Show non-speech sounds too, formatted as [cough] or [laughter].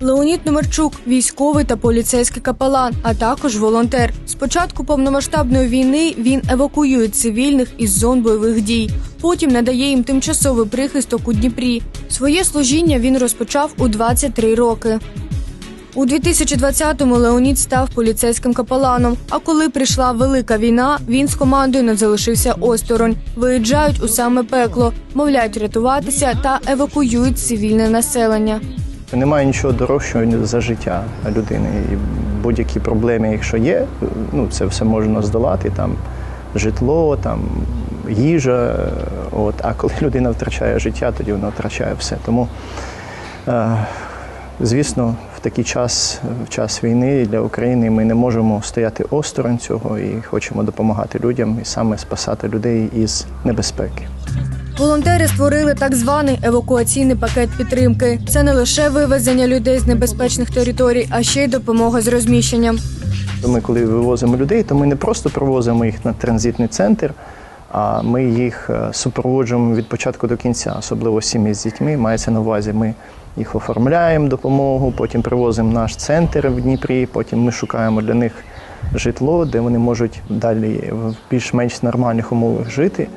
Леонід Номерчук, військовий та поліцейський капелан, а також волонтер. З початку повномасштабної війни він евакуює цивільних із зон бойових дій. Потім надає їм тимчасовий прихисток у Дніпрі. Своє служіння він розпочав у 23 роки. У 2020-му Леонід став поліцейським капеланом. А коли прийшла велика війна, він з командою не залишився осторонь. Виїжджають у саме пекло, мовляють рятуватися та евакуюють цивільне населення. Немає нічого дорожчого за життя людини. І будь-які проблеми, якщо є, ну це все можна здолати. Там житло, там їжа. От. А коли [laughs] людина втрачає життя, тоді вона втрачає все. Тому, е, звісно, в такий час, в час війни для України ми не можемо стояти осторонь цього і хочемо допомагати людям і саме спасати людей із небезпеки. Волонтери створили так званий евакуаційний пакет підтримки. Це не лише вивезення людей з небезпечних територій, а ще й допомога з розміщенням. Ми, коли вивозимо людей, то ми не просто привозимо їх на транзитний центр, а ми їх е, супроводжуємо від початку до кінця, особливо сім'ї з дітьми. Мається на увазі, ми їх оформляємо допомогу, потім привозимо наш центр в Дніпрі, потім ми шукаємо для них житло, де вони можуть далі в більш-менш нормальних умовах жити.